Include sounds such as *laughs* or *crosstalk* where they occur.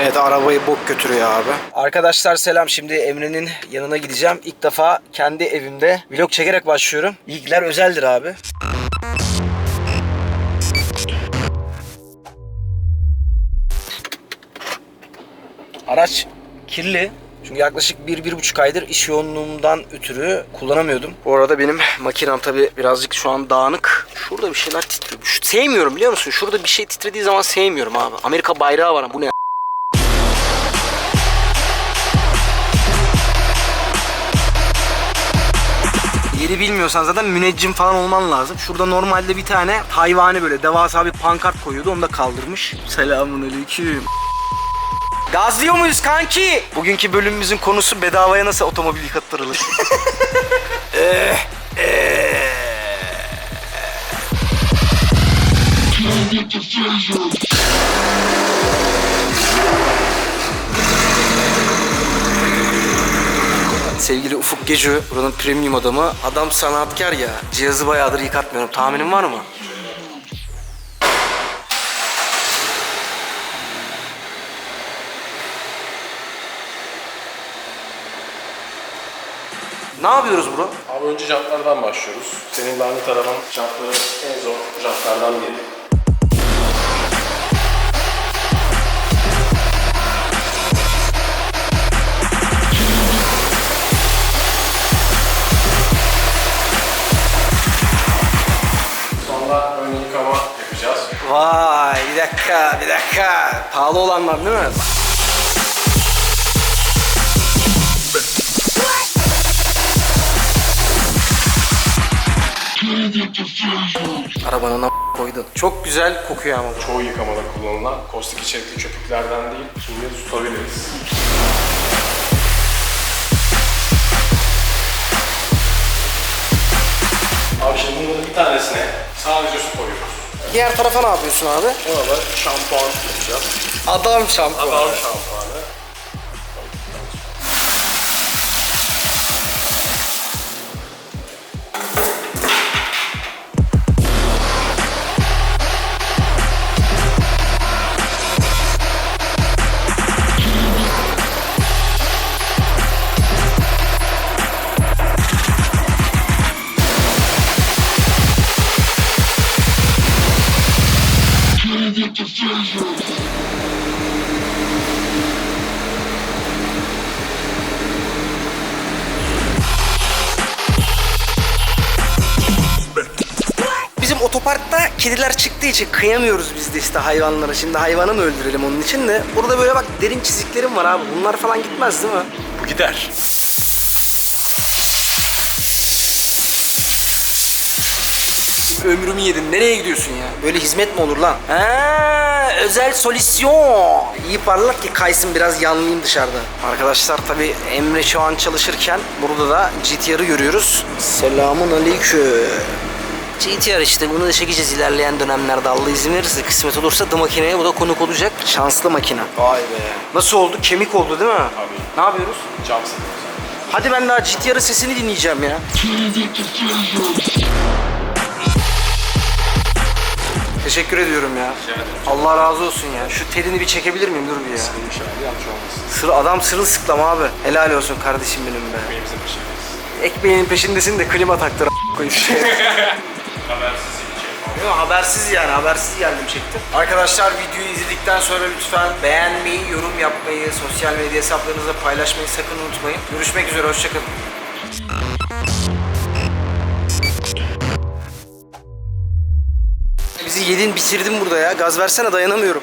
Evet arabayı bok götürüyor abi. Arkadaşlar selam. Şimdi Emre'nin yanına gideceğim. İlk defa kendi evimde vlog çekerek başlıyorum. İlkler özeldir abi. Araç kirli. Çünkü yaklaşık bir, bir buçuk aydır iş yoğunluğumdan ötürü kullanamıyordum. Bu arada benim makinem tabi birazcık şu an dağınık. Şurada bir şeyler titriyor. Sevmiyorum biliyor musun? Şurada bir şey titrediği zaman sevmiyorum abi. Amerika bayrağı var. Bu ne? Yeri bilmiyorsan zaten müneccim falan olman lazım. Şurada normalde bir tane hayvani böyle devasa bir pankart koyuyordu. Onu da kaldırmış. Selamun aleyküm. Gazlıyor muyuz kanki? Bugünkü bölümümüzün konusu bedavaya nasıl otomobil yıkattırılır. *laughs* Eh, eh. Sevgili Ufuk Gecü, buranın premium adamı. Adam sanatkar ya. Cihazı bayağıdır yıkatmıyorum. Tahminin var mı? Ne yapıyoruz bro? Abi önce jantlardan başlıyoruz. Senin lanet araban jantları en zor jantlardan biri. Vay bir dakika bir dakika. Pahalı olanlar değil mi? Arabanın a- koydun. Çok güzel kokuyor ama. Çoğu yıkamada kullanılan kostik içerikli köpüklerden değil, kimi tutabiliriz. Abi şimdi bunların bir tanesine sadece su koyuyoruz. Diğer tarafa ne yapıyorsun abi? Ona da şampuan yapacağız. Adam şampuanı. Adam şampuanı. Bizim otoparkta kediler çıktığı için kıyamıyoruz biz de işte hayvanlara. Şimdi hayvanı mı öldürelim onun için de. Burada böyle bak derin çiziklerim var abi. Bunlar falan gitmez değil mi? Bu gider. Ömrümü yedin. Nereye gidiyorsun ya? Böyle hizmet mi olur lan? Ha, özel solüsyon. İyi parlak ki kaysın biraz yanlayayım dışarıda. Arkadaşlar tabi Emre şu an çalışırken burada da GTR'ı görüyoruz. Selamun aleyküm. GTR işte bunu da çekeceğiz ilerleyen dönemlerde Allah izin verirse kısmet olursa da makineye bu da konuk olacak. Şanslı makine. Vay be. Nasıl oldu? Kemik oldu değil mi? Abi. Ne yapıyoruz? Cam sıkıyoruz. Hadi ben daha GTR'ın sesini dinleyeceğim ya. Teşekkür ediyorum ya. Allah razı olsun ya. Şu telini bir çekebilir miyim? Dur bir ya. Yanlış olmasın. Sır, adam sırılsıklam abi. Helal olsun kardeşim benim be. Benim. Ekmeğinin peşindesin de klima taktır a- koyayım. *laughs* Habersiz için. Yok, habersiz yani habersiz geldim çektim. Arkadaşlar videoyu izledikten sonra lütfen beğenmeyi, yorum yapmayı, sosyal medya hesaplarınızda paylaşmayı sakın unutmayın. Görüşmek üzere, hoşçakalın. yedin bitirdim burada ya. Gaz versene dayanamıyorum.